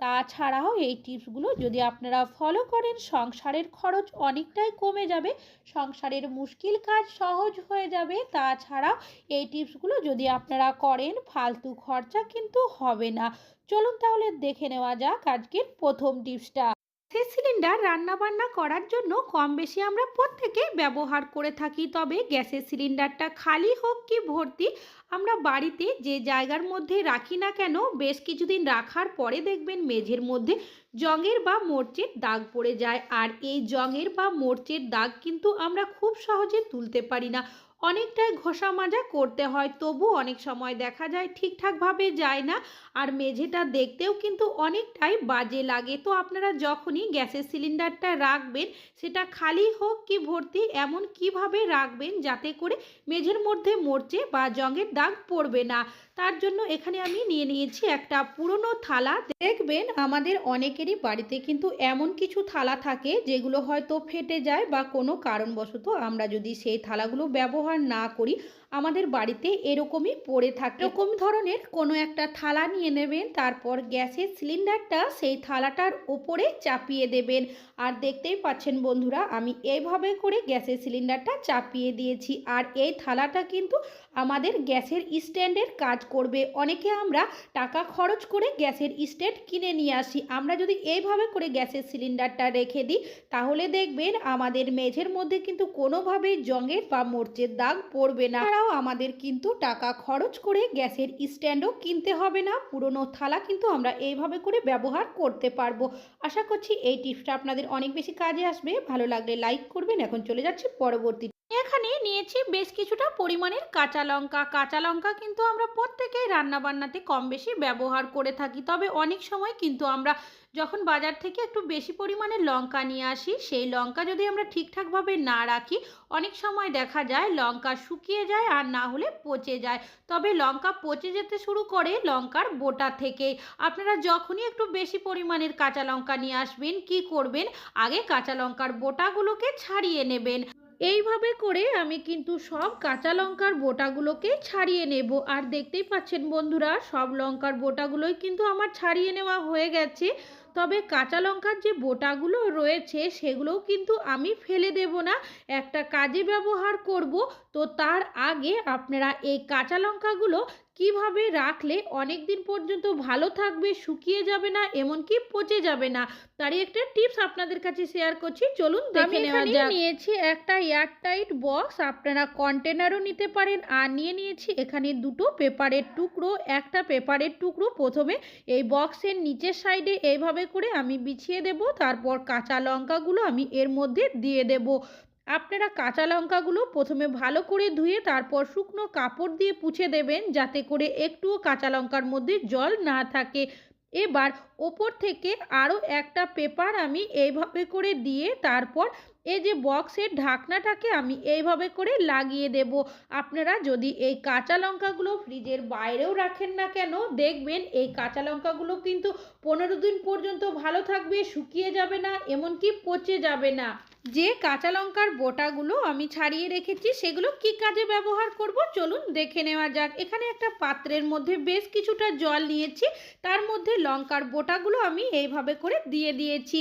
তাছাড়াও এই টিপসগুলো যদি আপনারা ফলো করেন, সংসারের খরচ অনেকটাই কমে যাবে, সংসারের মুশকিল কাজ সহজ হয়ে যাবে। তাছাড়াও এই টিপসগুলো যদি আপনারা করেন, ফালতু খরচা কিন্তু হবে না। চলুন তাহলে দেখে নেওয়া যাক আজকের প্রথম টিপসটা। গ্যাসের সিলিন্ডার রান্নাবান্না করার জন্য কম বেশি আমরা প্রত্যেকেই ব্যবহার করে থাকি। তবে গ্যাসের সিলিন্ডারটা খালি হোক কি ভর্তি, আমরা বাড়িতে যে জায়গার মধ্যে রাখি না কেন, বেশ কিছুদিন রাখার পরে দেখবেন মেঝের মধ্যে জঙের বা মোর্চের দাগ পড়ে যায়। আর এই জঙের বা মোর্চের দাগ কিন্তু আমরা খুব সহজে তুলতে পারি না। অনেকটাই ঘষা মাজা করতে হয়, তবু অনেক সময় দেখা যায় ঠিকঠাকভাবে যায় না আর মেঝেটা দেখতেও কিন্তু অনেকটাই বাজে লাগে। তো আপনারা যখনই গ্যাসের সিলিন্ডারটা রাখবেন, সেটা খালি হোক কি ভর্তি, এমন কীভাবে রাখবেন যাতে করে মেঝের মধ্যে মরচে বা জঙের দাগ পড়বে না। তার জন্য এখানে আমি নিয়ে নিয়েছি একটা পুরনো থালা। দেখবেন আমাদের অনেকেরই বাড়িতে কিন্তু এমন কিছু থালা থাকে যেগুলো হয়তো ফেটে যায় বা কোনো কারণবশত আমরা যদি সেই থালাগুলো ব্যবহার না করি আমাদের বাড়িতে এরকমই পড়ে থাকে। এরকম ধরনের কোনো একটা থালা নিয়ে নেবেন, তারপর গ্যাসের সিলিন্ডারটা সেই থালাটার ওপরে চাপিয়ে দেবেন। আর দেখতেই পাচ্ছেন বন্ধুরা, আমি এইভাবে করে গ্যাসের সিলিন্ডারটা চাপিয়ে দিয়েছি। আর এই থালাটা কিন্তু আমাদের গ্যাসের স্ট্যান্ডের কাজ করবে। অনেকে আমরা টাকা খরচ করে গ্যাসের স্ট্যান্ড কিনে নিয়ে আসি। আমরা যদি এইভাবে করে গ্যাসের সিলিন্ডারটা রেখে দিই, তাহলে দেখবেন আমাদের মেঝের মধ্যে কিন্তু কোনোভাবেই জঙের বা মোর্চের দাগ পড়বে না। এছাড়াও আমাদের কিন্তু টাকা খরচ করে গ্যাসের স্ট্যান্ডও কিনতে হবে না। পুরনো থালা কিন্তু আমরা এইভাবে করে ব্যবহার করতে পারব। আশা করছি এই টিপসটা আপনাদের অনেক বেশি কাজে আসবে। ভালো লাগলে লাইক করবেন। এখন চলে যাচ্ছে পরবর্তী এখানে নিয়েছি বেশ কিছুটা পরিমাণের কাঁচা লঙ্কা। কাঁচা লঙ্কা কিন্তু আমরা প্রত্যেকেই রান্নাবান্নাতে কম বেশি ব্যবহার করে থাকি। তবে অনেক সময় কিন্তু আমরা যখন বাজার থেকে একটু বেশি পরিমাণে লঙ্কা নিয়ে আসি, সেই লঙ্কা যদি আমরা ঠিকঠাকভাবে না রাখি, অনেক সময় দেখা যায় লঙ্কা শুকিয়ে যায় আর না হলে পচে যায়। তবে লঙ্কা পচে যেতে শুরু করে লঙ্কার বোটা থেকে আপনারা যখনই একটু বেশি পরিমাণের কাঁচা লঙ্কা নিয়ে আসবেন, কি করবেন? আগে কাঁচা লঙ্কার বোটাগুলোকে ছাড়িয়ে নেবেন। এইভাবে করে আমি কিন্তু সব কাঁচা লঙ্কার বোটাগুলোকে ছাড়িয়ে নেব। আর দেখতেই পাচ্ছেন বন্ধুরা, সব লঙ্কার বোটাগুলোই কিন্তু আমার ছাড়িয়ে নেওয়া হয়ে গেছে। তবে কাঁচা লঙ্কার যে বোটাগুলো রয়েছে, সেগুলোও কিন্তু আমি ফেলে দেব না। একটা কাজে ব্যবহার করব। তো তার আগে আপনারা এই কাঁচা লঙ্কাগুলো কীভাবে রাখলে অনেক দিন পর্যন্ত ভালো থাকবে শুকিয়ে যাবে না এমনকি পচে যাবে না? তারই একটা টিপস আপনাদের কাছে শেয়ার করছি। চলুন দেখে নেওয়া যাক। নিয়েছি একটা এয়ারটাইট বক্স। আপনারা কন্টেনারও নিতে পারেন। আর নিয়ে নিয়েছি এখানে দুটো পেপারের টুকরো। একটা পেপারের টুকরো প্রথমে এই বক্সের নিচের সাইডে এইভাবে করে আমি বিছিয়ে দেব। তারপর কাঁচা লঙ্কাগুলো আমি এর মধ্যে দিয়ে দেব। আপনারা কাঁচা লঙ্কাগুলো প্রথমে ভালো করে ধুয়ে তারপর শুকনো কাপড় দিয়ে পুছে দেবেন যাতে করে একটুও কাঁচা লঙ্কার মধ্যে জল না থাকে। এবার ওপর থেকে আরও একটা পেপার আমি এইভাবে করে দিয়ে তারপর এই যে বক্সের ঢাকনাটাকে আমি এইভাবে করে লাগিয়ে দেব। আপনারা যদি এই কাঁচা লঙ্কাগুলো ফ্রিজের বাইরেও রাখেন না কেন, দেখবেন এই কাঁচা লঙ্কাগুলো কিন্তু পনেরো দিন পর্যন্ত ভালো থাকবে, শুকিয়ে যাবে না, এমনকি পচে যাবে না। যে কাঁচা লঙ্কার বোটাগুলো আমি ছাড়িয়ে রেখেছি, সেগুলো কি কাজে ব্যবহার করব? চলুন দেখে নেওয়া যাক। এখানে একটা পাত্রের মধ্যে বেশ কিছুটা জল নিয়েছি, তার মধ্যে লঙ্কার বোটাগুলো আমি এইভাবে করে দিয়ে দিয়েছি।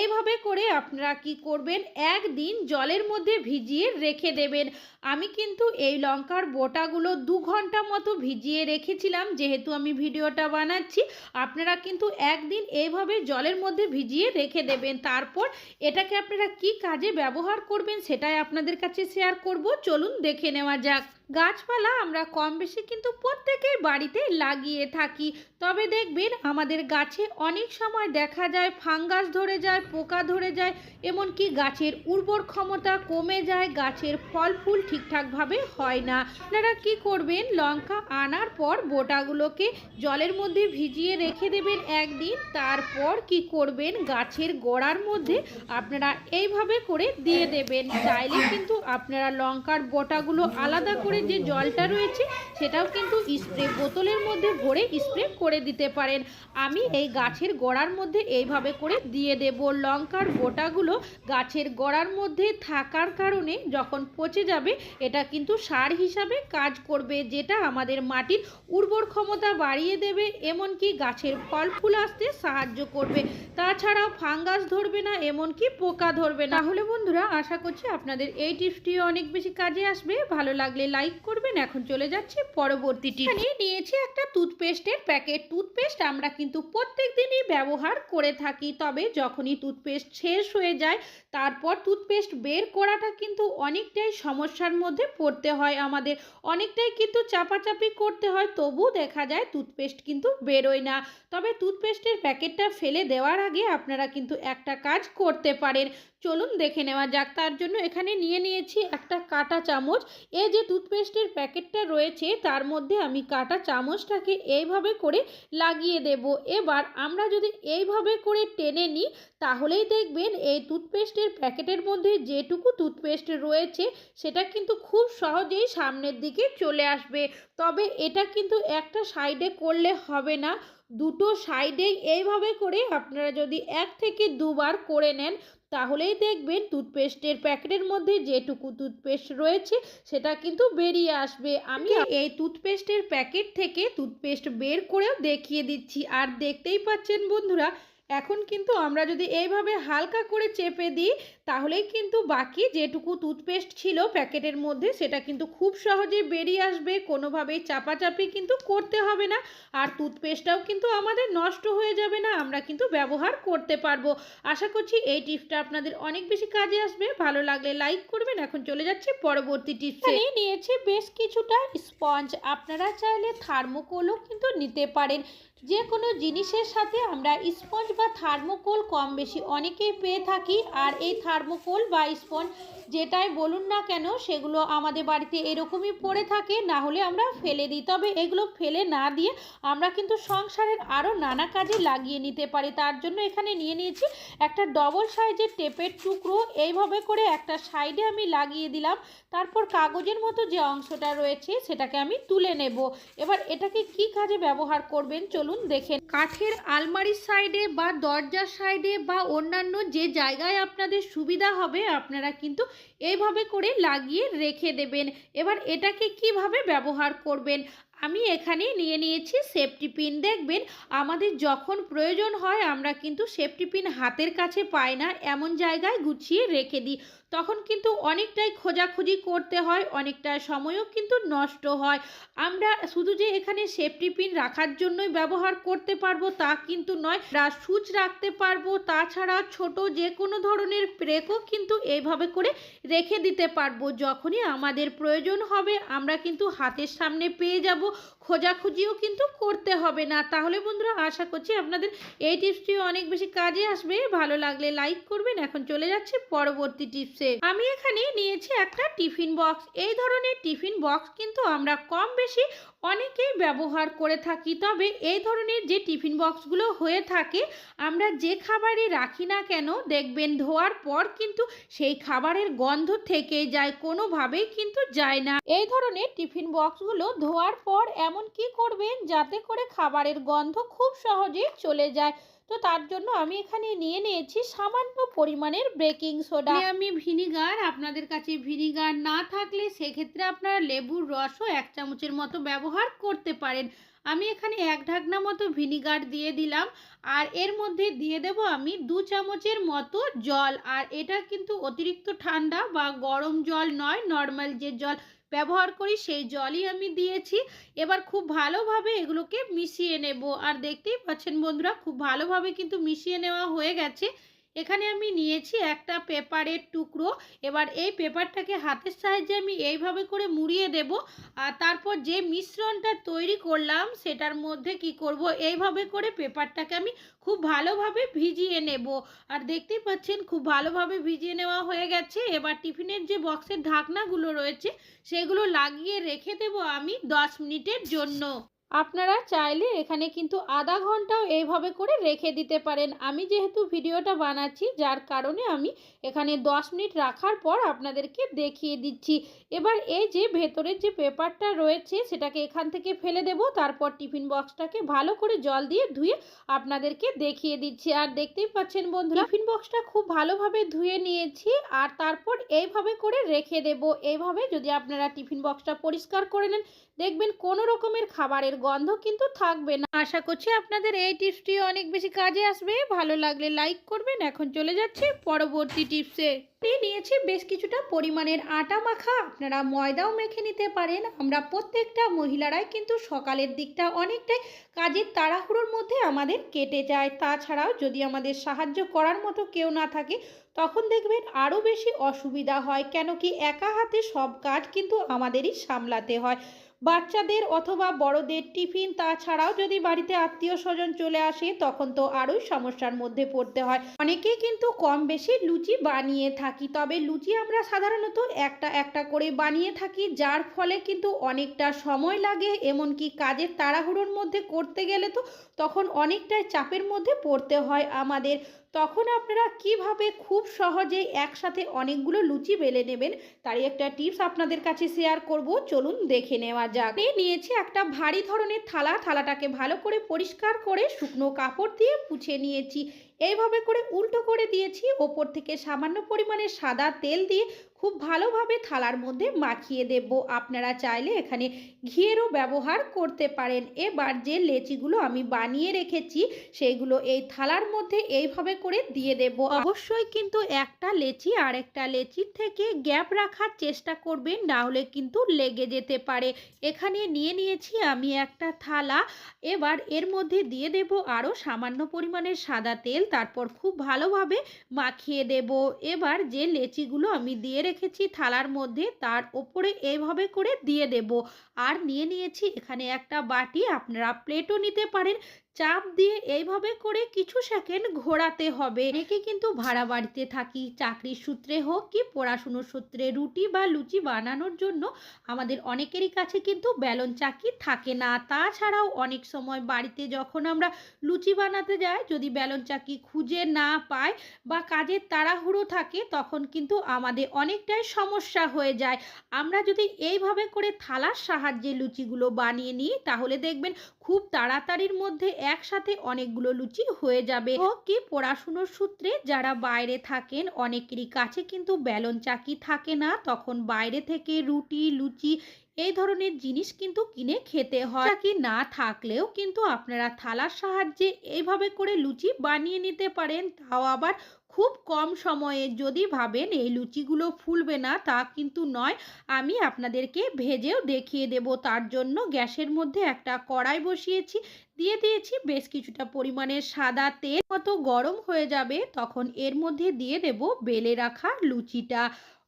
এইভাবে করে আপনারা কি করবেন? একদিন জলের মধ্যে ভিজিয়ে রেখে দেবেন। আমি কিন্তু এই লঙ্কার বোটাগুলো দু ঘণ্টা মতো ভিজিয়ে রেখেছিলাম, যেহেতু আমি ভিডিওটা বানাচ্ছি। আপনারা কিন্তু একদিন এইভাবে জলের মধ্যে ভিজিয়ে রেখে দেবেন। তারপর এটাকে আপনারা কি কাজে ব্যবহার করবেন সেটাই আপনাদের কাছে শেয়ার করব। চলুন দেখে নেওয়া যাক। গাছপালা আমরা কম বেশি কিন্তু প্রত্যেকের বাড়িতে লাগিয়ে থাকি। তবে দেখবেন আমাদের গাছে অনেক সময় দেখা যায় ফাঙ্গাস ধরে যায়, পোকা ধরে যায়, এমনকি গাছের উর্বর ক্ষমতা কমে যায়, গাছের ফল ফুল ঠিকঠাকভাবে হয় না। আপনারা কি করবেন? লঙ্কা আনার পর বোটাগুলোকে জলের মধ্যে ভিজিয়ে রেখে দেবেন একদিন। তারপর কি করবেন? গাছের গোড়ার মধ্যে আপনারা এইভাবে করে দিয়ে দেবেন। চাইলে কিন্তু আপনারা লঙ্কার বোটাগুলো আলাদা করে খাবারের যে জলটা রয়েছে, সেটাও কিন্তু স্প্রে, বোতলের মধ্যে ভরে স্প্রে করে দিতে পারেন। আমি এই গাছের গোড়ার মধ্যে এইভাবে করে দিয়ে দেব। লঙ্কার গোটাগুলো গাছের গোড়ার মধ্যে থাকার কারণে যখন পচে যাবে, এটা কিন্তু সার হিসাবে কাজ করবে, যেটা আমাদের মাটির উর্বর ক্ষমতা বাড়িয়ে দেবে, এমনকি গাছের ফল ফুল আসতে সাহায্য করবে। তাছাড়াও ফাঙ্গাস ধরবে না, এমনকি পোকা ধরবে না। তাহলে বন্ধুরা, আশা করছি আপনাদের এই টিপসটি অনেক বেশি কাজে আসবে। ভালো লাগলে লাইক করবেন, এখন চলে যাচ্ছি পরবর্তী টিপস নিয়েছি একটা টুথপেস্টের প্যাকেট টুথপেস্ট আমরা কিন্তু প্রত্যেক দিনই ব্যবহার করে থাকি, তবে যখনই টুথপেস্ট শেষ হয়ে যায়, তারপর টুথপেস্ট বের করাটা কিন্তু অনেকটাই সমস্যার মধ্যে পড়তে হয় আমাদের। অনেকটাই কিন্তু চাপাচাপি করতে হয় তবু দেখা যায় টুথপেস্ট কিন্তু বেরোয় না। তবে টুথপেস্টের প্যাকেটটা ফেলে দেওয়ার আগে আপনারা কিন্তু একটা কাজ করতে পারেন। চলুন দেখে নেওয়া যাক। তার জন্য এখানে নিয়ে নিয়েছি একটা কাটা চামচ। এই যে টুথপেস্টের প্যাকেটটা রয়েছে, তার মধ্যে আমি কাটা চামচটাকে এইভাবে করে লাগিয়ে দেব। এবার আমরা যদি এইভাবে করে টেনে নিই, তাহলেই দেখবেন এই টুথপেস্টের প্যাকেটের মধ্যে যেটুকু টুথপেস্ট রয়েছে, সেটা কিন্তু খুব সহজেই সামনের দিকে চলে আসবে। তবে এটা কিন্তু একটা সাইডে করলে হবে না। দুটো সাইডেই এইভাবে করে আপনারা যদি এক থেকে দুবার করে নেন তাহলেই দেখবেন টুথপেস্টের প্যাকেটের মধ্যে যেটুকু টুথপেস্ট রয়েছে সেটা কিন্তু বেরিয়ে আসবে। আমি এই টুথপেস্টের প্যাকেট থেকে টুথপেস্ট বের করেও দেখিয়ে দিচ্ছি। আর দেখতেই পাচ্ছেন বন্ধুরা এখন কিন্তু আমরা যদি এইভাবে হালকা করে চেপে দিই, তাহলেই কিন্তু বাকি যেটুকু টুথপেস্ট ছিল প্যাকেটের মধ্যে, সেটা কিন্তু খুব সহজে বেরিয়ে আসবে। কোনোভাবেই চাপাচাপি কিন্তু করতে হবে না। আর টুথপেস্টটাও কিন্তু আমাদের নষ্ট হয়ে যাবে না, আমরা কিন্তু ব্যবহার করতে পারব। আশা করছি এই টিপসটা আপনাদের অনেক বেশি কাজে আসবে। ভালো লাগলে লাইক করবেন। এখন চলে যাচ্ছে পরবর্তী টিপসে। নিয়েছি বেশ কিছুটা স্পঞ্জ আপনারা চাইলে থার্মোকোলও কিন্তু নিতে পারেন। যে কোনো জিনিসের সাথে আমরা স্পঞ্জ বা থার্মোকোল কম বেশি অনেকেই পেয়ে থাকি, আর এই থার্মোকোল বা স্পঞ্জ যেটাই বলুন না কেন, সেগুলো আমাদের বাড়িতে এরকমই পড়ে থাকে, না হলে আমরা ফেলে দিই। তবে এগুলো ফেলে না দিয়ে আমরা কিন্তু সংসারের আরও নানা কাজে লাগিয়ে নিতে পারি। তার জন্য এখানে নিয়ে নিয়েছি একটা ডবল সাইজের টেপের টুকরো। এইভাবে করে একটা সাইডে আমি লাগিয়ে দিলাম। তারপর কাগজের মতো যে অংশটা রয়েছে, সেটাকে আমি তুলে নেব। এবার এটাকে কি কাজে ব্যবহার করবেন? চলুন দেখেন কাঠের আলমারির সাইডে বা দরজার সাইডে বা অন্যান্য যে জায়গায় আপনাদের সুবিধা হবে, আপনারা কিন্তু এইভাবে করে লাগিয়ে রেখে দেবেন। এবার এটাকে কীভাবে ব্যবহার করবেন? আমি এখানে নিয়ে নিয়েছি সেফটি পিন। দেখবেন আমাদের যখন প্রয়োজন হয়, আমরা কিন্তু সেফটি পিন হাতের কাছে পাই না। এমন জায়গায় গুছিয়ে রেখে দিই। তখন কিন্তু অনেকটাই খোঁজাখুঁজি করতে হয়, অনেকটা সময়ও কিন্তু নষ্ট হয়। আমরা শুধু যে এখানে সেফটি পিন রাখার জন্যই ব্যবহার করতে পারব তা কিন্তু নয় সুচ রাখতে পারব। তাছাড়া ছোট যে কোনো ধরনের ব্রেকও কিন্তু এইভাবে করে রেখে দিতে পারব। যখনই আমাদের প্রয়োজন হবে, আমরা কিন্তু হাতের সামনে পেয়ে যাব। খোঁজাখুঁজিও কিন্তু করতে হবে না। তাহলে বন্ধুরা, আশা করছি আপনাদের এই টিপসটি অনেক বেশি কাজে আসবে। ভালো লাগলে লাইক করবেন। এখন চলে যাচ্ছে পরবর্তী টিপসে। আমি এখানে নিয়েছি একটা টিফিন বক্স। এই ধরনের টিফিন বক্স কিন্তু আমরা কম বেশি অনেকেই ব্যবহার করে থাকি। তবে এই ধরনের যে টিফিন বক্সগুলো হয়ে থাকে, আমরা যে খাবারই রাখি না কেন, দেখবেন ধোয়ার পর কিন্তু সেই খাবারের গন্ধ থেকে যায়, কোনোভাবেই কিন্তু যায় না। এই ধরনের টিফিন বক্সগুলো ধোয়ার পর এমন কি করবেন যাতে করে খাবারের গন্ধ খুব সহজেই চলে যায়? তো তার জন্য আমি এখানে নিয়ে নিয়েছি সামান্য পরিমাণের বেকিং সোডা। আমি ভিনিগার, আপনাদের কাছে ভিনিগার না থাকলে সেক্ষেত্রে আপনারা লেবুর রসও এক চামচের মতো ব্যবহার করতে পারেন। আমি এখানে এক ঢাকনা মতো ভিনিগার দিয়ে দিলাম। আর এর মধ্যে দিয়ে দেব আমি দু চামচের মতো জল। আর এটা কিন্তু অতিরিক্ত ঠান্ডা বা গরম জল নয়, নর্মাল যে জল ব্যবহার করি, সেই জলই আমি দিয়েছি। এবার খুব ভালোভাবে এগুলোকে মিশিয়ে নেব। আর দেখতেই পাচ্ছেন বন্ধুরা, খুব ভালোভাবে কিন্তু মিশিয়ে নেওয়া হয়ে গেছে। এখানে আমি নিয়েছি একটা পেপারের টুকরো। এবার এই পেপারটাকে হাতের সাহায্যে আমি এইভাবে করে মুড়িয়ে দেব। আর তারপর যে মিশ্রণটা তৈরি করলাম, সেটার মধ্যে কি করব? এইভাবে করে পেপারটাকে আমি খুব ভালোভাবে ভিজিয়ে নেব। আর দেখতেই পাচ্ছেন, খুব ভালোভাবে ভিজিয়ে নেওয়া হয়ে গেছে। এবার টিফিনের যে বক্সের ঢাকনাগুলো রয়েছে, সেগুলো লাগিয়ে রেখে দেব আমি দশ মিনিটের জন্য। আপনারা চাইলে এখানে কিন্তু আধা ঘন্টাও এইভাবে করে রেখে দিতে পারেন। আমি যেহেতু ভিডিওটা বানাচ্ছি, যার কারণে আমি এখানে দশ মিনিট রাখার পর আপনাদেরকে দেখিয়ে দিচ্ছি। এবার এই যে ভেতরের যে পেপারটা রয়েছে, সেটাকে এখান থেকে ফেলে দেব। তারপর টিফিন বক্সটাকে ভালো করে জল দিয়ে ধুয়ে আপনাদেরকে দেখিয়ে দিচ্ছি। আর দেখতেই পাচ্ছেন বন্ধু টিফিন বক্সটা খুব ভালোভাবে ধুয়ে নিয়েছি আর তারপর এইভাবে করে রেখে দেব। এইভাবে যদি আপনারা টিফিন বক্সটা পরিষ্কার করে নেন দেখবেন কোনো রকমের খাবারের গন্ধ কিন্তু থাকবে না। আশা করছি আপনাদের এই টিপসটি অনেক বেশি কাজে আসবে। ভালো লাগলে লাইক করবেন। এখন চলে যাচ্ছে পরবর্তী টিপসে। নিয়ে নিয়েছি বেশ কিছুটা পরিমাণের আটা মাখা। আপনারা ময়দাও মেখে নিতে পারেন। আমরা প্রত্যেকটা মহিলারাই কিন্তু সকালের দিকটা অনেকটাই কাজের তাড়াহুড়োর মধ্যে আমাদের কেটে যায়। তাছাড়াও যদি আমাদের সাহায্য করার মতো কেউ না থাকে, তখন দেখবেন আরও বেশি অসুবিধা হয়। কেন কি একা হাতে সব কাজ কিন্তু আমাদেরই সামলাতে হয়। বাচ্চাদের অথবা বড়দের টিফিন তাছাড়াও যদি বাড়িতে আত্মীয় স্বজন চলে আসে, তখন তো আরোই সমস্যার মধ্যে পড়তে হয়। অনেকেই কিন্তু কম বেশি লুচি বানিয়ে থাকি, তবে লুচি আমরা সাধারণত একটা একটা করে বানিয়ে থাকি, যার ফলে কিন্তু অনেকটা সময় লাগে, এমনকি কাজের তাড়াহুড়োর মধ্যে করতে গেলে তো তখন অনেকটাই চাপের মধ্যে পড়তে হয় আমাদের। তখন আপনারা কীভাবে খুব সহজেই একসাথে অনেকগুলো লুচি বেলে নেবেন, তারই একটা টিপস আপনাদের কাছে শেয়ার করব, চলুন দেখে নেওয়া যাক। নিয়েছি একটা ভারী ধরনের থালা। থালাটাকে ভালো করে পরিষ্কার করে শুকনো কাপড় দিয়ে পুছে নিয়েছি। এইভাবে করে উল্টো করে দিয়েছি। ওপর থেকে সামান্য পরিমাণে সাদা তেল দিয়ে খুব ভালোভাবে থালার মধ্যে মাখিয়ে দেব। আপনারা চাইলে এখানে ঘিয়েরও ব্যবহার করতে পারেন। এবার যে লেচিগুলো আমি বানিয়ে রেখেছি, সেইগুলো এই থালার মধ্যে এইভাবে করে দিয়ে দেব। অবশ্যই কিন্তু একটা লেচি আর একটা লেচির থেকে গ্যাপ রাখার চেষ্টা করবেন, না হলে কিন্তু লেগে যেতে পারে। এখানে নিয়ে নিয়েছি আমি একটা থালা। এবার এর মধ্যে দিয়ে দেব আরও সামান্য পরিমাণের সাদা তেল, তারপর খুব ভালোভাবে মাখিয়ে দেব। এবার যে লেচিগুলো আমি দিয়ে রেখেছি থালার মধ্যে, তার ওপরে এইভাবে করে দিয়ে দেব। আর নিয়ে নিয়েছি এখানে একটা বাটি, আপনারা প্লেটও নিতে পারেন। চাপ দিয়ে এইভাবে করে কিছু সেকেন্ড ঘোরাতে হবে। অনেকে কিন্তু ভাড়া বাড়িতে থাকি, চাকরির সূত্রে হোক কি পড়াশুনোর সূত্রে, রুটি বা লুচি বানানোর জন্য আমাদের অনেকেরই কাছে কিন্তু বেলন চাকি থাকে না। তাছাড়াও অনেক সময় বাড়িতে যখন আমরা লুচি বানাতে যাই, যদি বেলন চাকি খুঁজে না পাই বা কাজের তাড়াহুড়ো থাকে, তখন কিন্তু আমাদের অনেকটাই সমস্যা হয়ে যায়। আমরা যদি এইভাবে করে থালার সাহায্যে লুচিগুলো বানিয়ে নিই, তাহলে দেখবেন খুব তাড়াতাড়ির মধ্যে একসাথে অনেকগুলো লুচি হয়ে যাবে। হোক কি পড়াশুনোর সূত্রে যারা বাইরে থাকেন অনেকেরই কাছে কিন্তু বেলন চাকি থাকে না। তখন বাইরে থেকে রুটি লুচি এই ধরনের জিনিস কিন্তু কিনে খেতে হয়। কি না থাকলেও কিন্তু আপনারা থালার সাহায্যে এইভাবে করে লুচি বানিয়ে নিতে পারেন। তাও আবার খুব কম সময়ে যদি ভাবেন এই লুচিগুলো ফুলবে না তা কিন্তু নয়। আমি আপনাদেরকে ভেজেও দেখিয়ে দেব। তার জন্য গ্যাসের মধ্যে একটা কড়াই বসিয়েছি। দিয়ে দিয়েছি। বেশ কিছুটা পরিমাণের সাদা তেল। কত গরম হয়ে যাবে, তখন এর মধ্যে দিয়ে দেব বেলে রাখা লুচিটা।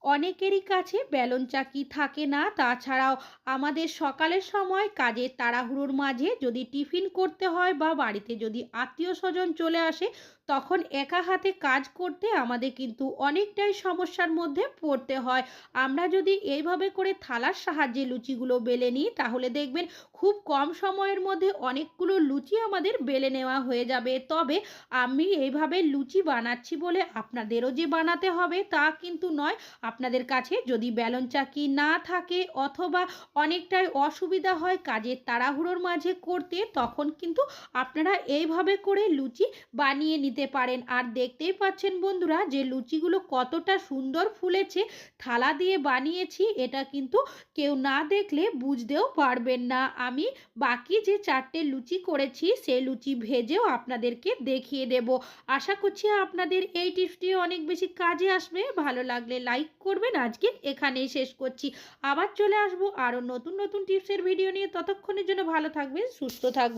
অনেকেরই কাছে বেলন চাকি থাকে না। তাছাড়াও আমাদের সকালের সময় কাজের তাড়াহুড়োর মাঝে যদি টিফিন করতে হয় বা বাড়িতে যদি আত্মীয় স্বজন চলে আসে তখন একা হাতে কাজ করতে আমাদের কিন্তু অনেকটাই সমস্যার মধ্যে পড়তে হয়। আমরা যদি এইভাবে করে থালার সাহায্যে লুচিগুলো বেলে নিই, তাহলে দেখবেন খুব কম সময়ের মধ্যে অনেকগুলো লুচি আমাদের বেলে নেওয়া হয়ে যাবে। তবে আমি এইভাবে লুচি বানাচ্ছি বলে আপনাদেরও যে বানাতে হবে তা কিন্তু নয়। আপনাদের কাছে যদি বেলন চাকি না থাকে অথবা অনেকটাই অসুবিধা হয় কাজের তাড়াহুড়োর মাঝে করতে, তখন কিন্তু আপনারা এইভাবে করে লুচি বানিয়ে নিতে পারেন। আর দেখতেই পাচ্ছেন বন্ধুরা যে লুচিগুলো কতটা সুন্দর ফুলেছে, থালা দিয়ে বানিয়েছি, এটা কিন্তু কেউ না দেখলে বুঝতেও পারবেন না। আমি বাকি যে চারটে লুচি করেছি, সেই লুচি ভেজেও আপনাদেরকে দেখিয়ে দেব। আশা করছি আপনাদের এই টিপসটি অনেক বেশি কাজে আসবে। ভালো লাগলে লাইক করবেন। আজকে এখানেই শেষ করছি। আবার চলে আসব আরও নতুন নতুন টিপসের ভিডিও নিয়ে। ততক্ষণের জন্য ভালো থাকবেন, সুস্থ থাকবেন।